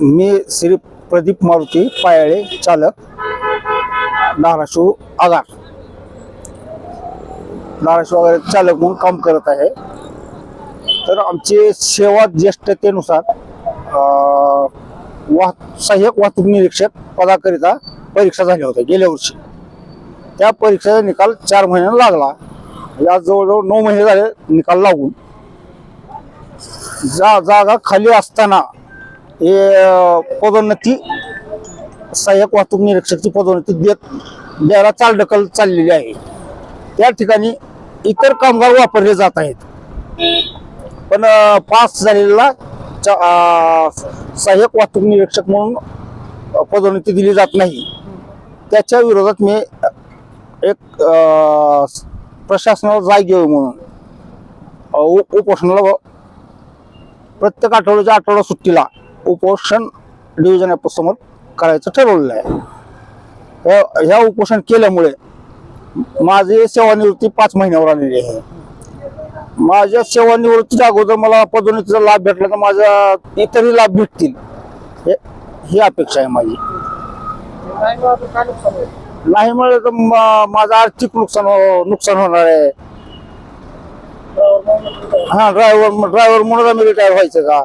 मी श्री प्रदीप मारुती पायाळे चालक धाराशिव आगार धाराशिव आगार चालक म्हणून काम करत आहे. तर आमचे सेवा ज्येष्ठतेनुसार वाह सहाय्यक वाहतूक निरीक्षक पदाकरिता परीक्षा झाल्या होत्या गेल्या वर्षी. त्या परीक्षेचा निकाल चार महिन्यानं लागला. या जवळजवळ नऊ महिने झाले निकाल लागून. जा जागा खाली असताना हे पदोन्नती सहाय्यक वाहतूक निरीक्षकची पदोन्नती देत द्यायला चालढकल चाललेली आहे. त्या ठिकाणी इतर कामगार वापरले जात आहेत. पण पास झालेला सहाय्यक वाहतूक निरीक्षक म्हणून पदोन्नती दिली जात नाही. त्याच्या विरोधात मी एक प्रशासनाला जाग घ्यावी म्हणून उपोषणाला प्रत्येक आठवड्याच्या आठवडा सुट्टीला उपोषण डिव्हिजन समोर करायचं ठरवलेलं आहे. ह्या- उपोषण केल्यामुळे माझी सेवानिवृत्ती पाच महिन्यावर आलेली आहे. माझ्या सेवानिवृत्तीच्या अगोदर मला पदोन्नतीचा लाभ भेटला तर माझ्या इतरही लाभ भेटतील. हे- ही अपेक्षा आहे माझी. नाही मिळालं तर माझं आर्थिक नुकसान हो- नुकसान होणार आहे. हा ड्रायव्हर ड्रायव्हर म्हणून आम्ही रिटायर व्हायचं का?